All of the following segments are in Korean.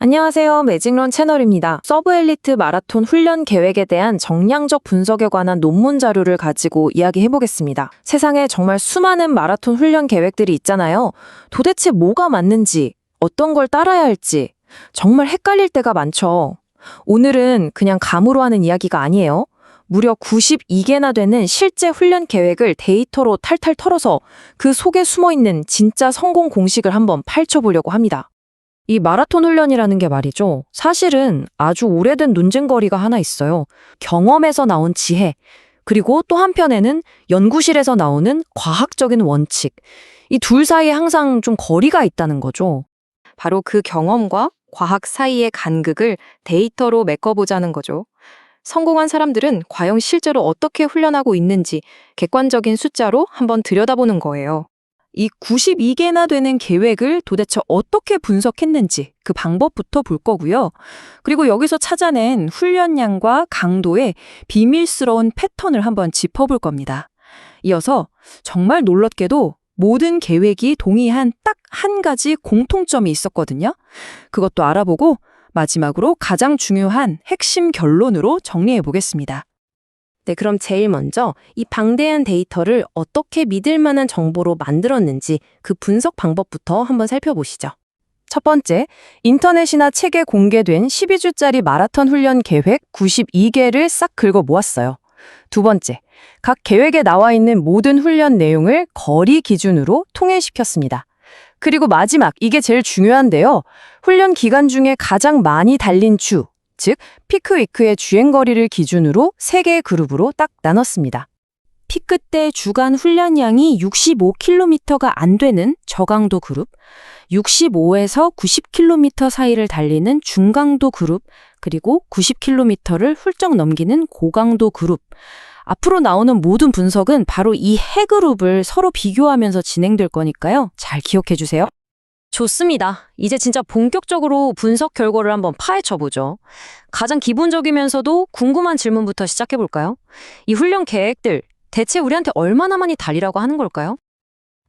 안녕하세요. 매직런 채널입니다. 서브 엘리트 마라톤 훈련 계획에 대한 정량적 분석에 관한 논문 자료를 가지고 이야기해 보겠습니다. 세상에 정말 수많은 마라톤 훈련 계획들이 있잖아요. 도대체 뭐가 맞는지, 어떤 걸 따라야 할지, 정말 헷갈릴 때가 많죠. 오늘은 그냥 감으로 하는 이야기가 아니에요. 무려 92개나 되는 실제 훈련 계획을 데이터로 탈탈 털어서 그 속에 숨어 있는 진짜 성공 공식을 한번 파헤쳐 보려고 합니다. 이 마라톤 훈련이라는 게 말이죠. 사실은 아주 오래된 논쟁거리가 하나 있어요. 경험에서 나온 지혜, 그리고 또 한편에는 연구실에서 나오는 과학적인 원칙. 이 둘 사이에 항상 좀 거리가 있다는 거죠. 바로 그 경험과 과학 사이의 간극을 데이터로 메꿔보자는 거죠. 성공한 사람들은 과연 실제로 어떻게 훈련하고 있는지 객관적인 숫자로 한번 들여다보는 거예요. 이 92개나 되는 계획을 도대체 어떻게 분석했는지 그 방법부터 볼 거고요. 그리고 여기서 찾아낸 훈련량과 강도의 비밀스러운 패턴을 한번 짚어볼 겁니다. 이어서 정말 놀랍게도 모든 계획이 동의한 딱 한 가지 공통점이 있었거든요. 그것도 알아보고 마지막으로 가장 중요한 핵심 결론으로 정리해 보겠습니다. 네, 그럼 제일 먼저 이 방대한 데이터를 어떻게 믿을 만한 정보로 만들었는지 그 분석 방법부터 한번 살펴보시죠. 첫 번째, 인터넷이나 책에 공개된 12주짜리 마라톤 훈련 계획 92개를 싹 긁어 모았어요. 두 번째, 각 계획에 나와 있는 모든 훈련 내용을 거리 기준으로 통일시켰습니다. 그리고 마지막, 이게 제일 중요한데요. 훈련 기간 중에 가장 많이 달린 주, 즉 피크위크의 주행거리를 기준으로 3개의 그룹으로 딱 나눴습니다. 피크 때 주간 훈련량이 65km가 안 되는 저강도 그룹, 65에서 90km 사이를 달리는 중강도 그룹, 그리고 90km를 훌쩍 넘기는 고강도 그룹. 앞으로 나오는 모든 분석은 바로 이 해 그룹을 서로 비교하면서 진행될 거니까요. 잘 기억해 주세요. 좋습니다. 이제 진짜 본격적으로 분석 결과를 한번 파헤쳐 보죠. 가장 기본적이면서도 궁금한 질문부터 시작해 볼까요? 이 훈련 계획들 대체 우리한테 얼마나 많이 달리라고 하는 걸까요?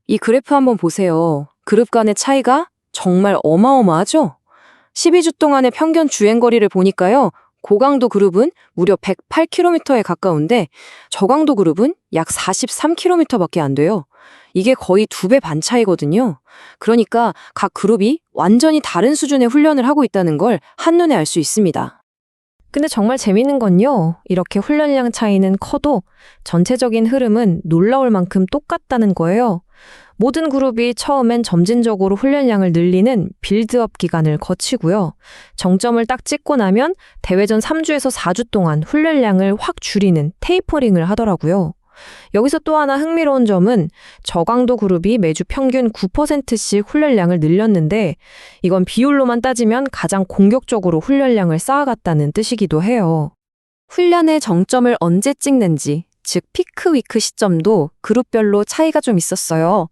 이 그래프 한번 보세요. 그룹 간의 차이가 정말 어마어마하죠? 12주 동안의 평균 주행 거리를 보니까요. 고강도 그룹은 무려 108km에 가까운데 저강도 그룹은 약 43km밖에 안 돼요. 이게 거의 두 배 반 차이거든요. 그러니까 각 그룹이 완전히 다른 수준의 훈련을 하고 있다는 걸 한눈에 알 수 있습니다. 근데 정말 재밌는 건요. 이렇게 훈련량 차이는 커도 전체적인 흐름은 놀라울 만큼 똑같다는 거예요. 모든 그룹이 처음엔 점진적으로 훈련량을 늘리는 빌드업 기간을 거치고요. 정점을 딱 찍고 나면 대회전 3주에서 4주 동안 훈련량을 확 줄이는 테이퍼링을 하더라고요. 여기서 또 하나 흥미로운 점은 저강도 그룹이 매주 평균 9%씩 훈련량을 늘렸는데 이건 비율로만 따지면 가장 공격적으로 훈련량을 쌓아갔다는 뜻이기도 해요. 훈련의 정점을 언제 찍는지, 즉 피크 위크 시점도 그룹별로 차이가 좀 있었어요.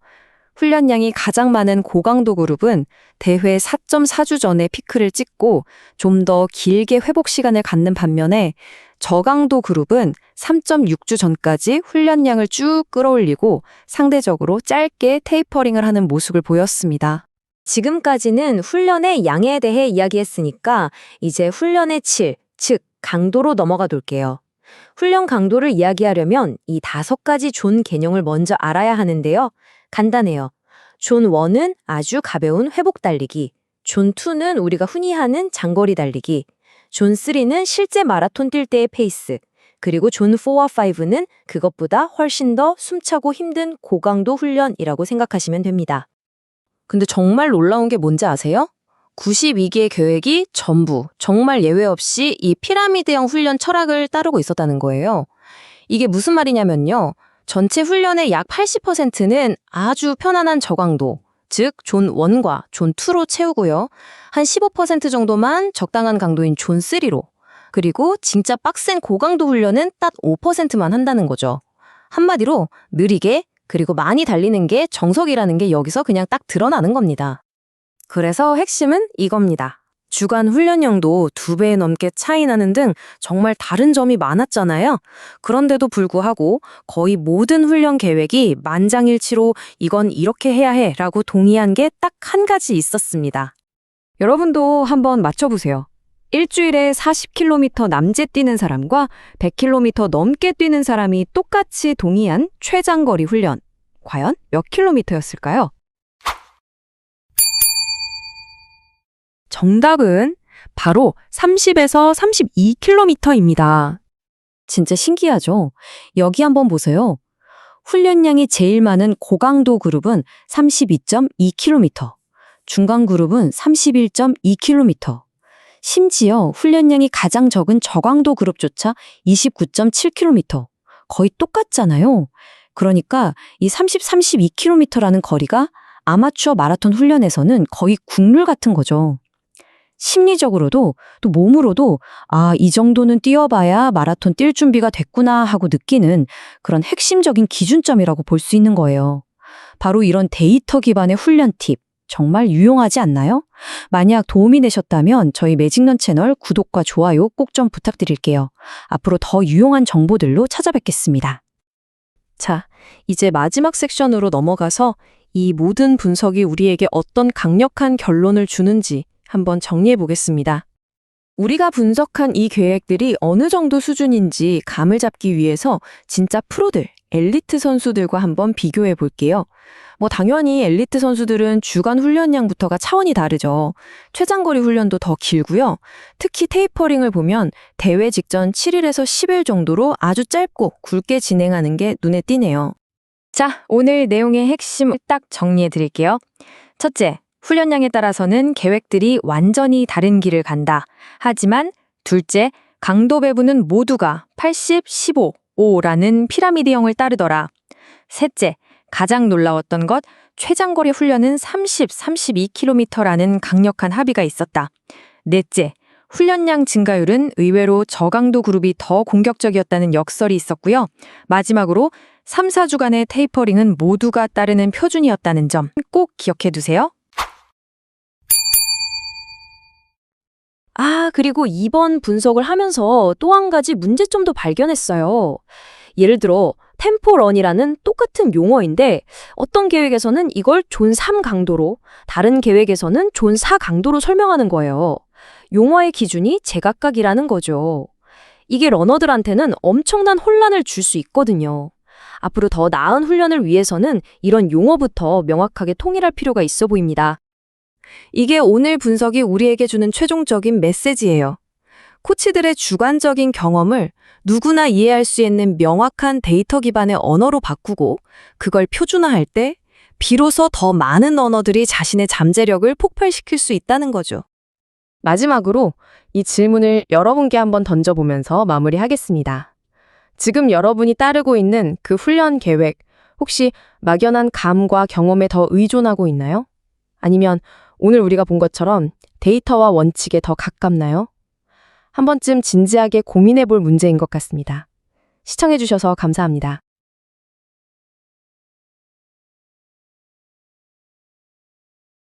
훈련량이 가장 많은 고강도 그룹은 대회 4.4주 전에 피크를 찍고 좀 더 길게 회복 시간을 갖는 반면에 저강도 그룹은 3.6주 전까지 훈련량을 쭉 끌어올리고 상대적으로 짧게 테이퍼링을 하는 모습을 보였습니다. 지금까지는 훈련의 양에 대해 이야기했으니까 이제 훈련의 질, 즉 강도로 넘어가 볼게요. 훈련 강도를 이야기하려면 이 다섯 가지 존 개념을 먼저 알아야 하는데요. 간단해요. 존 1은 아주 가벼운 회복 달리기, 존 2는 우리가 흔히 하는 장거리 달리기, 존 3는 실제 마라톤 뛸 때의 페이스, 그리고 존 4와 5는 그것보다 훨씬 더 숨차고 힘든 고강도 훈련이라고 생각하시면 됩니다. 근데 정말 놀라운 게 뭔지 아세요? 92개의 계획이 전부 정말 예외 없이 이 피라미드형 훈련 철학을 따르고 있었다는 거예요. 이게 무슨 말이냐면요. 전체 훈련의 약 80%는 아주 편안한 저강도, 즉, 존 1과 존 2로 채우고요. 한 15% 정도만 적당한 강도인 존 3로, 그리고 진짜 빡센 고강도 훈련은 딱 5%만 한다는 거죠. 한마디로 느리게, 그리고 많이 달리는 게 정석이라는 게 여기서 그냥 딱 드러나는 겁니다. 그래서 핵심은 이겁니다. 주간 훈련량도 두 배 넘게 차이 나는 등 정말 다른 점이 많았잖아요. 그런데도 불구하고 거의 모든 훈련 계획이 만장일치로 이건 이렇게 해야 해 라고 동의한 게 딱 한 가지 있었습니다. 여러분도 한번 맞춰보세요. 일주일에 40km 남짓 뛰는 사람과 100km 넘게 뛰는 사람이 똑같이 동의한 최장거리 훈련. 과연 몇 킬로미터였을까요? 정답은 바로 30에서 32km입니다. 진짜 신기하죠? 여기 한번 보세요. 훈련량이 제일 많은 고강도 그룹은 32.2km, 중간 그룹은 31.2km, 심지어 훈련량이 가장 적은 저강도 그룹조차 29.7km. 거의 똑같잖아요. 그러니까 이 30, 32km라는 거리가 아마추어 마라톤 훈련에서는 거의 국룰 같은 거죠. 심리적으로도 또 몸으로도 아, 이 정도는 뛰어봐야 마라톤 뛸 준비가 됐구나 하고 느끼는 그런 핵심적인 기준점이라고 볼 수 있는 거예요. 바로 이런 데이터 기반의 훈련 팁. 정말 유용하지 않나요? 만약 도움이 되셨다면 저희 매직넌 채널 구독과 좋아요 꼭 좀 부탁드릴게요. 앞으로 더 유용한 정보들로 찾아뵙겠습니다. 자, 이제 마지막 섹션으로 넘어가서 이 모든 분석이 우리에게 어떤 강력한 결론을 주는지 한번 정리해 보겠습니다. 우리가 분석한 이 계획들이 어느 정도 수준인지 감을 잡기 위해서 진짜 프로들, 엘리트 선수들과 한번 비교해 볼게요. 뭐 당연히 엘리트 선수들은 주간 훈련량부터가 차원이 다르죠. 최장거리 훈련도 더 길고요. 특히 테이퍼링을 보면 대회 직전 7일에서 10일 정도로 아주 짧고 굵게 진행하는 게 눈에 띄네요. 자, 오늘 내용의 핵심 딱 정리해 드릴게요. 첫째, 훈련량에 따라서는 계획들이 완전히 다른 길을 간다. 하지만 둘째, 강도 배분은 모두가 80, 15, 5라는 피라미드형을 따르더라. 셋째, 가장 놀라웠던 것, 최장거리 훈련은 30, 32km라는 강력한 합의가 있었다. 넷째, 훈련량 증가율은 의외로 저강도 그룹이 더 공격적이었다는 역설이 있었고요. 마지막으로 3, 4주간의 테이퍼링은 모두가 따르는 표준이었다는 점 꼭 기억해 두세요. 아, 그리고 이번 분석을 하면서 또 한 가지 문제점도 발견했어요. 예를 들어, 템포런이라는 똑같은 용어인데 어떤 계획에서는 이걸 존 3 강도로, 다른 계획에서는 존 4 강도로 설명하는 거예요. 용어의 기준이 제각각이라는 거죠. 이게 러너들한테는 엄청난 혼란을 줄 수 있거든요. 앞으로 더 나은 훈련을 위해서는 이런 용어부터 명확하게 통일할 필요가 있어 보입니다. 이게 오늘 분석이 우리에게 주는 최종적인 메시지예요. 코치들의 주관적인 경험을 누구나 이해할 수 있는 명확한 데이터 기반의 언어로 바꾸고 그걸 표준화할 때 비로소 더 많은 언어들이 자신의 잠재력을 폭발시킬 수 있다는 거죠. 마지막으로 이 질문을 여러분께 한번 던져보면서 마무리하겠습니다. 지금 여러분이 따르고 있는 그 훈련 계획, 혹시 막연한 감과 경험에 더 의존하고 있나요? 아니면 오늘 우리가 본 것처럼 데이터와 원칙에 더 가깝나요? 한 번쯤 진지하게 고민해 볼 문제인 것 같습니다. 시청해 주셔서 감사합니다.